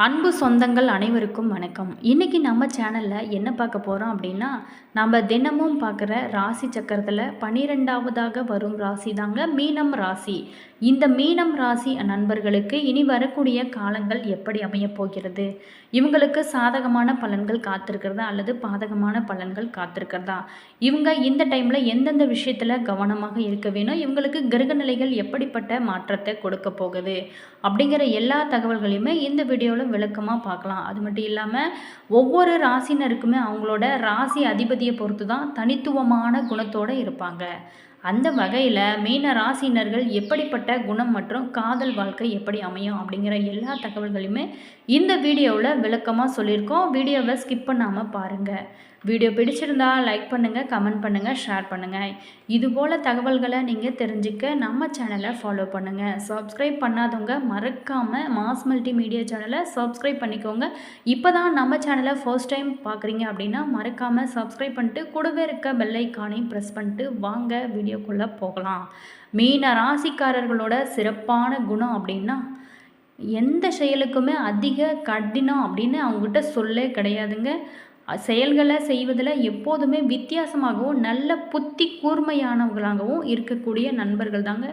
அன்பு சொந்தங்கள் அனைவருக்கும் வணக்கம். இன்றைக்கி நம்ம சேனலில் என்ன பார்க்க போகிறோம் அப்படின்னா நம்ம தினமும் பார்க்குற ராசி சக்கரத்தில் பன்னிரெண்டாவதாக வரும் ராசி தாங்க மீனம் ராசி. இந்த மீனம் ராசி நண்பர்களுக்கு இனி வரக்கூடிய காலங்கள் எப்படி அமையப் போகிறது? இவங்களுக்கு சாதகமான பலன்கள் காத்திருக்கிறதா அல்லது பாதகமான பலன்கள் காத்திருக்கிறதா? இவங்க இந்த டைமில் எந்தெந்த விஷயத்தில் கவனமாக இருக்க வேணும்? இவங்களுக்கு கிரக நிலைகள் எப்படிப்பட்ட மாற்றத்தை கொடுக்க போகுது? அப்படிங்கிற எல்லா தகவல்களையுமே இந்த வீடியோவில் விளக்கமாக பார்க்கலாம். அது மட்டும் இல்லாமல் ஒவ்வொரு ராசினருக்குமே அவங்களோட ராசி அதிபதியை பொறுத்து தான் தனித்துவமான குணத்தோடு இருப்பாங்க. அந்த வகையில் மீன ராசினர்கள் எப்படிப்பட்ட குணம் மற்றும் காதல் வாழ்க்கை எப்படி அமையும் அப்படிங்கிற எல்லா தகவல்களையுமே இந்த வீடியோவில் விளக்கமாக சொல்லியிருக்கோம். வீடியோவை ஸ்கிப் பண்ணாமல் பாருங்கள் வீடியோ பிடிச்சிருந்தா லைக் பண்ணுங்கள் கமெண்ட் பண்ணுங்கள் ஷேர் பண்ணுங்கள் இதுபோல் தகவல்களை நீங்கள் தெரிஞ்சுக்க நம்ம சேனலை ஃபாலோ பண்ணுங்கள் சப்ஸ்கிரைப் பண்ணாதவங்க மறக்காமல் மாஸ் மல்டி மீடியா சேனலை சப்ஸ்கிரைப் பண்ணிக்கோங்க. இப்போ தான் நம்ம சேனலை ஃபர்ஸ்ட் டைம் பார்க்குறீங்க அப்படின்னா மறக்காமல் சப்ஸ்கிரைப் பண்ணிட்டு கூடவே இருக்க பெல்லைக்கானையும் ப்ரெஸ் பண்ணிட்டு வாங்க வீடியோ வீடியோக்குள்ளே போகலாம். மீன ராசிக்காரர்களோட சிறப்பான குணம் அப்படின்னா எந்த செயலுக்குமே அதிக கடினம் அப்படின்னு அவங்ககிட்ட சொல்லே கிடையாதுங்க. செயல்களை செய்வதில் எப்போதுமே வித்தியாசமாகவும் நல்ல புத்தி கூர்மையானவங்களாகவும் இருக்கக்கூடிய நண்பர்கள் தாங்க.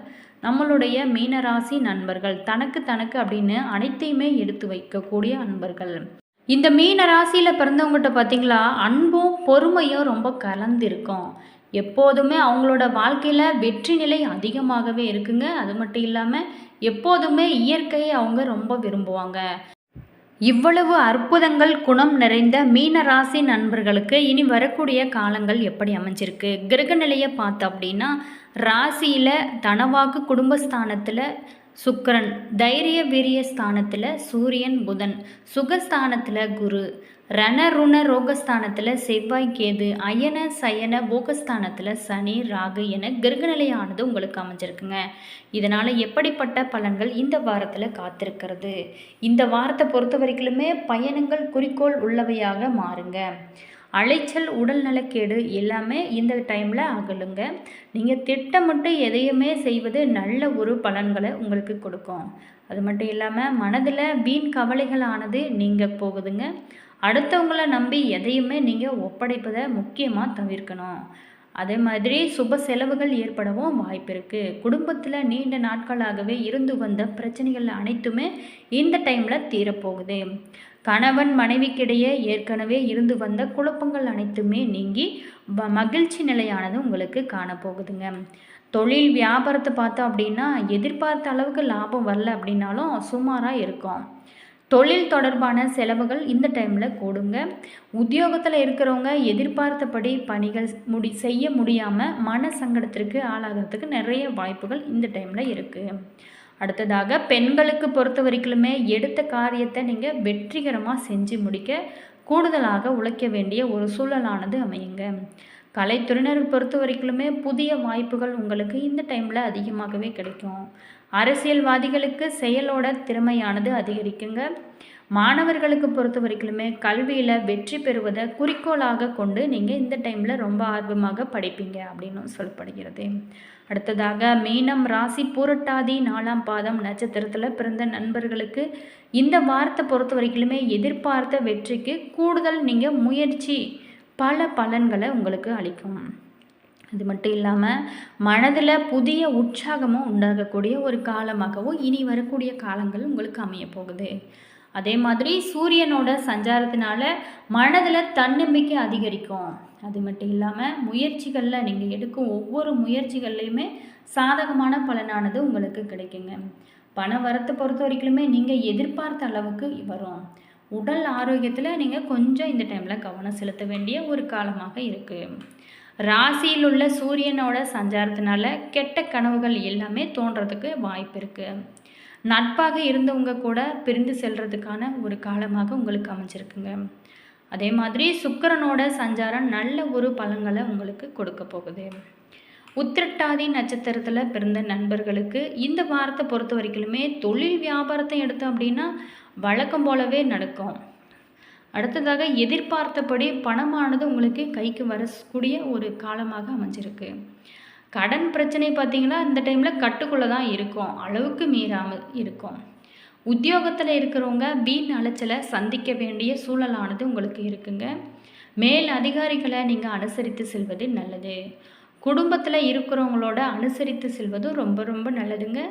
நம்மளுடைய மீனராசி நண்பர்கள் தனக்கு தனக்கு அப்படின்னு அனைத்தையுமே எடுத்து வைக்கக்கூடிய நண்பர்கள். இந்த மீன ராசியில் பிறந்தவங்ககிட்ட பார்த்தீங்களா அன்பும் பொறுமையும் ரொம்ப கலந்திருக்கும். எப்போதுமே அவங்களோட வாழ்க்கையில் வெற்றி நிலை அதிகமாகவே இருக்குங்க. அது மட்டும் இல்லாமல் எப்போதுமே இயற்கையை அவங்க ரொம்ப விரும்புவாங்க. இவ்வளவு அற்புதங்கள் குணம் நிறைந்த மீன ராசி நண்பர்களுக்கு இனி வரக்கூடிய காலங்கள் எப்படி அமைஞ்சிருக்கு? கிரக நிலையை பார்த்தோம் அப்படின்னா ராசியில் தனவாக்கு குடும்பஸ்தானத்தில் சுக்கரன் தைரிய வீரிய ஸ்தானத்தில் சூரியன் புதன். சுகஸ்தானத்தில் குரு. ரணருண ரோகஸ்தானத்தில் செவ்வாய் கேது. அயன சயன போகஸ்தானத்தில் சனி ராகு என கிரகநிலையானது உங்களுக்கு அமைஞ்சிருக்குங்க. இதனால் எப்படிப்பட்ட பலன்கள் இந்த வாரத்தில் காத்திருக்கிறது? இந்த வாரத்தை பொறுத்த வரைக்குமே பயணங்கள் குறிக்கோள் உள்ளவையாக மாறுங்க. அலைச்சல் உடல் நலக்கேடு எல்லாமே இந்த டைமில் அகலுங்க. நீங்கள் திட்டமிட்டு எதையுமே செய்வது நல்ல ஒரு பலன்களை உங்களுக்கு கொடுக்கும். அது மட்டும் இல்லாமல் மனதில் வீண் கவலைகள் ஆனது நீங்கள் போகுதுங்க. அடுத்தவங்கள நம்பி எதையுமே நீங்கள் ஒப்படைப்பதை முக்கியமாக தவிர்க்கணும். அதே மாதிரி சுப செலவுகள் ஏற்படவும் வாய்ப்பு இருக்குது குடும்பத்தில் நீண்ட நாட்களாகவே இருந்து வந்த பிரச்சனைகள் அனைத்துமே இந்த டைமில் தீரப்போகுது. கணவன் மனைவிக்கிடையே ஏற்கனவே இருந்து வந்த குழப்பங்கள் அனைத்துமே நீங்கி மகிழ்ச்சி நிலையானது உங்களுக்கு காணப்போகுதுங்க. தொழில் வியாபாரத்தை பார்த்தோம் அப்படின்னா எதிர்பார்த்த அளவுக்கு லாபம் வரல அப்படின்னாலும் சுமாராக இருக்கும். தொழில் தொடர்பான செலவுகள் இந்த டைமில் கூடுங்க. உத்தியோகத்தில் இருக்கிறவங்க எதிர்பார்த்தபடி பணிகள் முடி செய்ய முடியாமல் மன சங்கடத்திற்கு ஆளாகிறதுக்கு நிறைய வாய்ப்புகள் இந்த டைமில் இருக்குது அடுத்ததாக பெண்களுக்கு பொறுத்த வரைக்குமே எடுத்த காரியத்தை நீங்கள் வெற்றிகரமாக செஞ்சு முடிக்க கூடுதலாக உழைக்க வேண்டிய ஒரு சூழலானது அமையுங்க. கலைத்துறையினர் பொறுத்த வரைக்குமே புதிய வாய்ப்புகள் உங்களுக்கு இந்த டைமில் அதிகமாகவே கிடைக்கும். அரசியல்வாதிகளுக்கு செயலோட திறமையானது அதிகரிக்குங்க. மாணவர்களுக்கு பொறுத்த வரைக்குமே கல்வியில் வெற்றி பெறுவதை குறிக்கோளாக கொண்டு நீங்கள் இந்த டைமில் ரொம்ப ஆர்வமாக படிப்பீங்க அப்படின்னு சொல்லப்படுகிறது. அடுத்ததாக மீனம் ராசி பூரட்டாதி நாலாம் பாதம் நட்சத்திரத்தில் பிறந்த நண்பர்களுக்கு இந்த வாரத்தை பொறுத்த வரைக்குமே எதிர்பார்த்த வெற்றிக்கு கூடுதல் நீங்கள் முயற்சி பல பலன்களை உங்களுக்கு அளிக்கும். அது மட்டும் இல்லாமல் மனதில் புதிய உற்சாகமும் உண்டாகக்கூடிய ஒரு காலமாகவும் இனி வரக்கூடிய காலங்கள் உங்களுக்கு அமைய போகுது. அதே மாதிரி சூரியனோட சஞ்சாரத்தினால மனதில் தன்னம்பிக்கை அதிகரிக்கும். அது மட்டும் இல்லாமல் முயற்சிகளில் நீங்கள் எடுக்கும் ஒவ்வொரு முயற்சிகள்லையுமே சாதகமான பலனானது உங்களுக்கு கிடைக்குங்க. பண வரத்தை பொறுத்த வரைக்குமே நீங்கள் எதிர்பார்த்த அளவுக்கு வரும். உடல் ஆரோக்கியத்தில் நீங்கள் கொஞ்சம் இந்த டைமில் கவனம் செலுத்த வேண்டிய ஒரு காலமாக இருக்குது ராசியில் உள்ள சூரியனோட சஞ்சாரத்தினால கெட்ட கனவுகள் எல்லாமே தோன்றதுக்கு வாய்ப்பு இருக்குது நட்பாக இருந்தவங்க கூட பிரிந்து செல்கிறதுக்கான ஒரு காலமாக உங்களுக்கு அமைஞ்சிருக்குங்க. அதே மாதிரி சுக்கரனோட சஞ்சாரம் நல்ல ஒரு பலன்களை உங்களுக்கு கொடுக்க போகுது. உத்திரட்டாதி நட்சத்திரத்தில் பிறந்த நண்பர்களுக்கு இந்த வாரத்தை பொறுத்த வரைக்குமே தொழில் வியாபாரத்தை எடுத்தோம் அப்படின்னா வழக்கம் போலவே நடக்கும். அடுத்ததாக எதிர்பார்த்தபடி பணமானது உங்களுக்கு கைக்கு வரக்கூடிய ஒரு காலமாக அமைஞ்சிருக்கு. கடன் பிரச்சனை பார்த்திங்கன்னா இந்த டைமில் கட்டுக்குள்ளே தான் இருக்கும். அளவுக்கு மீறாமல் இருக்கும். உத்தியோகத்தில் இருக்கிறவங்க வீண் அலைச்சலை சந்திக்க வேண்டிய சூழலானது உங்களுக்கு இருக்குங்க. மேல் அதிகாரிகளை நீங்கள் அனுசரித்து செல்வது நல்லது. குடும்பத்தில் இருக்கிறவங்களோட அனுசரித்து செல்வதும் ரொம்ப ரொம்ப நல்லதுங்க.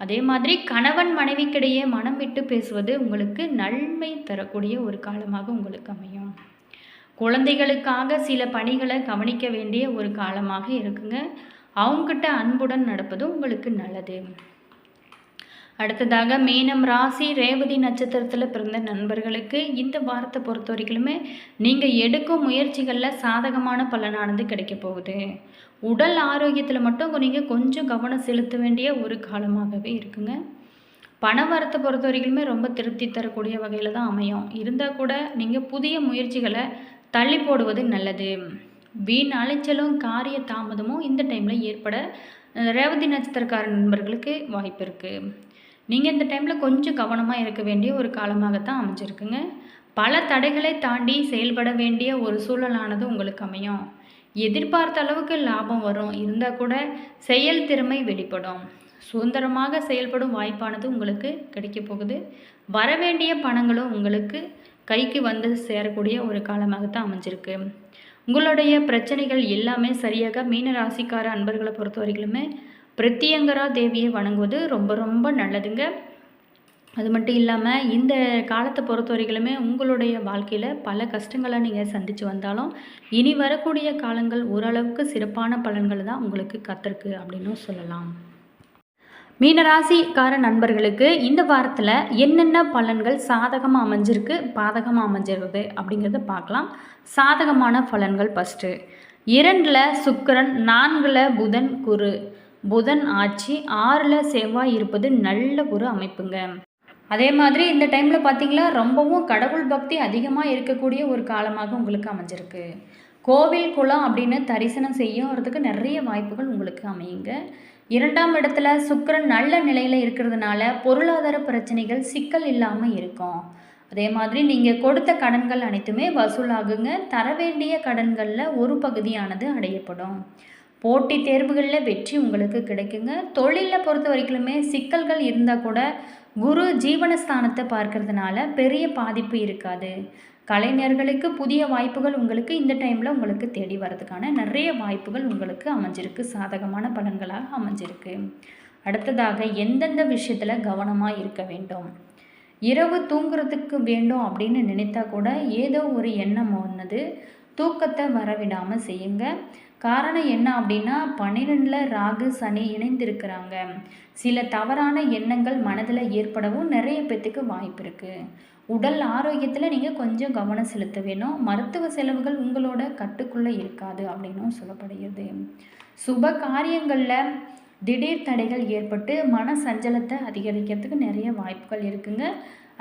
அதே மாதிரி கணவன் மனைவிக்கிடையே மனம் விட்டு பேசுவது உங்களுக்கு நன்மை தரக்கூடிய ஒரு காலமாக உங்களுக்கு அமையும். குழந்தைகளுக்காக சில பணிகளை கவனிக்க வேண்டிய ஒரு காலமாக இருக்குங்க. அவங்கக்கிட்ட அன்புடன் நடப்பது உங்களுக்கு நல்லது. அடுத்ததாக மீனம் ராசி ரேவதி நட்சத்திரத்தில் பிறந்த நண்பர்களுக்கு இந்த வாரத்தை பொறுத்த வரைக்குமே நீங்கள் எடுக்கும் முயற்சிகளில் சாதகமான பலனானது கிடைக்க போகுது. உடல் ஆரோக்கியத்தில் மட்டும் நீங்கள் கொஞ்சம் கவனம் செலுத்த வேண்டிய ஒரு காலமாகவே இருக்குங்க. பணவரத்தை பொறுத்த வரைக்குமே ரொம்ப திருப்தி தரக்கூடிய வகையில் தான் அமையும். இருந்தால் கூட நீங்கள் புதிய முயற்சிகளை தள்ளி போடுவது நல்லது. வீண் அலைச்சலும் காரிய தாமதமும் இந்த டைமில் ஏற்பட ரேவதி நட்சத்திரக்கார நண்பர்களுக்கு வாய்ப்பு இருக்குது நீங்கள் இந்த டைமில் கொஞ்சம் கவனமாக இருக்க வேண்டிய ஒரு காலமாகத்தான் அமைஞ்சிருக்குங்க. பல தடைகளை தாண்டி செயல்பட வேண்டிய ஒரு சூழலானது உங்களுக்கு அமையும். எதிர்பார்த்த அளவுக்கு லாபம் வரும். இருந்தால் கூட செயல் திறமை வெளிப்படும். சுதந்திரமாக செயல்படும் வாய்ப்பானது உங்களுக்கு கிடைக்க போகுது. வரவேண்டிய பணங்களும் உங்களுக்கு கைக்கு வந்து சேரக்கூடிய ஒரு காலமாகத்தான் அமைஞ்சிருக்கு. உங்களுடைய பிரச்சனைகள் எல்லாமே சரியாக மீன ராசிக்கார அன்பர்களை பொறுத்த வரைக்குமே பிரத்தியங்கரா தேவியை வணங்குவது ரொம்ப ரொம்ப நல்லதுங்க. அது மட்டும் இல்லாமல் இந்த காலத்தை பொறுத்த வரைக்குமே உங்களுடைய வாழ்க்கையில் பல கஷ்டங்களை நீங்கள் சந்தித்து வந்தாலும் இனி வரக்கூடிய காலங்கள் ஓரளவுக்கு சிறப்பான பலன்கள் தான் உங்களுக்கு கத்திருக்கு அப்படின்னும் சொல்லலாம். மீனராசிக்கார நண்பர்களுக்கு இந்த வாரத்தில் என்னென்ன பலன்கள் சாதகமாக அமைஞ்சிருக்கு பாதகமாக அமைஞ்சிருக்குது அப்படிங்கிறத பார்க்கலாம். சாதகமான பலன்கள் ஃபஸ்ட்டு இரண்டில் சுக்கிரன் நான்கில் புதன் குரு. புதன் ஆட்சி ஆறில் செவ்வாய் இருப்பது நல்ல ஒரு அமைப்புங்க. அதே மாதிரி இந்த டைமில் பார்த்தீங்களா ரொம்பவும் கடவுள் பக்தி அதிகமாக இருக்கக்கூடிய ஒரு காலமாக உங்களுக்கு அமைஞ்சிருக்கு. கோவில் குளம் அப்படின்னு தரிசனம் செய்யறதுக்கு நிறைய வாய்ப்புகள் உங்களுக்கு அமையுங்க. இரண்டாம் இடத்துல சுக்கிரன் நல்ல நிலையில் இருக்கிறதுனால பொருளாதார பிரச்சனைகள் சிக்கல் இல்லாமல் இருக்கும். அதே மாதிரி நீங்கள் கொடுத்த கடன்கள் அனைத்துமே வசூலாகுங்க. தர வேண்டிய கடன்களில் ஒரு பகுதியானது அடையப்படும். போட்டி தேர்வுகளில் வெற்றி உங்களுக்கு கிடைக்குங்க. தொழிலில் பொறுத்த வரைக்குமே சிக்கல்கள் இருந்தால் கூட குரு ஜீவனஸ்தானத்தை பார்க்கறதுனால பெரிய பாதிப்பு இருக்காது. கலைஞர்களுக்கு புதிய வாய்ப்புகள் உங்களுக்கு இந்த டைமில் உங்களுக்கு தேடி வர்றதுக்கான நிறைய வாய்ப்புகள் உங்களுக்கு அமைஞ்சிருக்கு. சாதகமான பலன்களாக அமைஞ்சிருக்கு. அடுத்ததாக எந்தெந்த விஷயத்தில் கவனமாக இருக்க வேண்டும்? இரவு தூங்குறதுக்கு வேண்டும் அப்படின்னு நினைத்தா கூட ஏதோ ஒரு எண்ணம் ஒன்றுது தூக்கத்தை வரவிடாமல் செய்யுங்க. காரணம் என்ன அப்படின்னா பன்னிரெண்டில் ராகு சனி இணைந்திருக்கிறாங்க. சில தவறான எண்ணங்கள் மனதில் ஏற்படவும் நிறைய பேத்துக்கு வாய்ப்பு இருக்குது உடல் ஆரோக்கியத்தில் நீங்கள் கொஞ்சம் கவனம் செலுத்த வேணும். மருத்துவ செலவுகள் உங்களோட கட்டுக்குள்ளே இருக்காது அப்படின்னும் சொல்லப்படுகிறது. சுப காரியங்களில் திடீர் தடைகள் ஏற்பட்டு மன சஞ்சலத்தை அதிகரிக்கிறதுக்கு நிறைய வாய்ப்புகள் இருக்குங்க.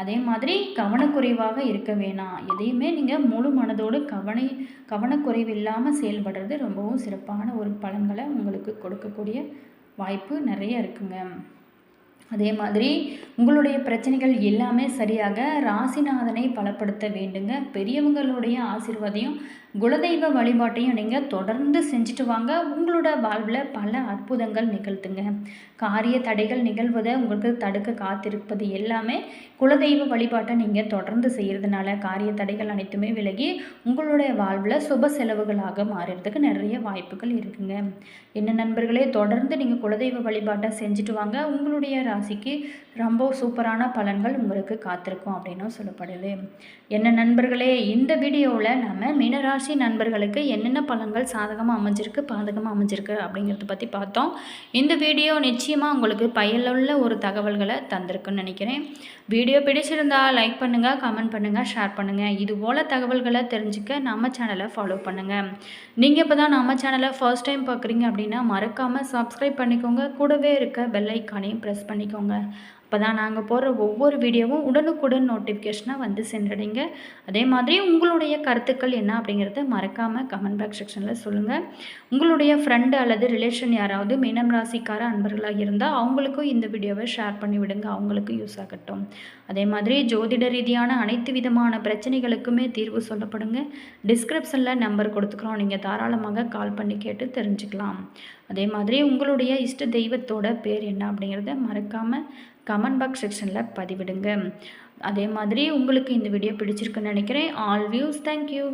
அதே மாதிரி கவனக்குறைவாக இருக்க வேணாம். எதையுமே நீங்கள் முழு மனதோடு கவனை கவனக்குறைவு இல்லாமல் செயல்படுறது ரொம்பவும் சிறப்பான ஒரு பலன்களை உங்களுக்கு கொடுக்கக்கூடிய வாய்ப்பு நிறைய இருக்குங்க. அதே மாதிரி உங்களுடைய பிரச்சனைகள் எல்லாமே சரியாக ராசிநாதனை பலப்படுத்த வேண்டுங்க. பெரியவங்களுடைய ஆசிர்வாதையும் குலதெய்வ வழிபாட்டையும் நீங்கள் தொடர்ந்து செஞ்சுட்டு வாங்க. உங்களோட வாழ்வில் பல அற்புதங்கள் நிகழ்த்துங்க. காரிய தடைகள் நிகழ்வதை உங்களுக்கு தடுக்க காத்திருப்பது எல்லாமே குலதெய்வ வழிபாட்டை நீங்கள் தொடர்ந்து செய்கிறதுனால காரிய தடைகள் அனைத்துமே விலகி உங்களுடைய வாழ்வில் சுப செலவுகளாக மாறுறதுக்கு நிறைய வாய்ப்புகள் இருக்குங்க. என்ன நண்பர்களே தொடர்ந்து நீங்கள் குலதெய்வ வழிபாட்டை செஞ்சுட்டு வாங்க. உங்களுடைய ராசிக்கு ரொம்ப சூப்பரான பலன்கள் உங்களுக்கு காத்திருக்கும் அப்படின்னும் சொல்லப்படுது. என்ன நண்பர்களே இந்த வீடியோவில் நம்ம மீனராசி நண்பர்களுக்கு என்னென்ன பலன்கள் சாதகமாக அமைஞ்சிருக்கு பாதகமாக அமைஞ்சிருக்கு அப்படிங்கிறத பற்றி பார்த்தோம். இந்த வீடியோ நிச்சயமாக உங்களுக்கு பயனுள்ள ஒரு தகவல்களை தந்திருக்குன்னு நினைக்கிறேன். வீடியோ பிடிச்சிருந்தால் லைக் பண்ணுங்கள் கமெண்ட் பண்ணுங்கள் ஷேர் பண்ணுங்கள் இது போல் தகவல்களை தெரிஞ்சுக்க நம்ம சேனலை ஃபாலோ பண்ணுங்கள் நீங்கள் இப்போ தான் நம்ம சேனலை ஃபர்ஸ்ட் டைம் பார்க்குறீங்க அப்படின்னா மறக்காமல் சப்ஸ்கிரைப் பண்ணிக்கோங்க. கூடவே இருக்க பெல் ஐக்கானையும் ப்ரெஸ் பண்ணிக்கோங்க. அப்போ தான் நாங்கள் போடுற ஒவ்வொரு வீடியோவும் உடனுக்குடன் நோட்டிஃபிகேஷனாக வந்து சென்றடைங்க. அதே மாதிரி உங்களுடைய கருத்துக்கள் என்ன அப்படிங்கிறத மறக்காமல் கமெண்ட் பாக்ஸ் செக்ஷனில் சொல்லுங்கள் உங்களுடைய ஃப்ரெண்டு அல்லது ரிலேஷன் யாராவது மீனம் ராசிக்கார அன்பர்களாக இருந்தால் அவங்களுக்கும் இந்த வீடியோவை ஷேர் பண்ணி விடுங்க. அவங்களுக்கும் யூஸ் ஆகட்டும். அதே மாதிரி ஜோதிட ரீதியான அனைத்து விதமான பிரச்சனைகளுக்குமே தீர்வு சொல்லப்படுங்க. டிஸ்கிரிப்ஷனில் நம்பர் கொடுத்துக்கிறோம். நீங்கள் தாராளமாக கால் பண்ணி கேட்டு தெரிஞ்சுக்கலாம். அதே மாதிரி உங்களுடைய இஷ்ட தெய்வத்தோட பேர் என்ன அப்படிங்கிறத மறக்காமல் கமெண்ட் பாக்ஸ் செக்ஷனில் பதிவிடுங்க. அதே மாதிரி உங்களுக்கு இந்த வீடியோ பிடிச்சிருக்குன்னு நினைக்கிறேன். All views thank you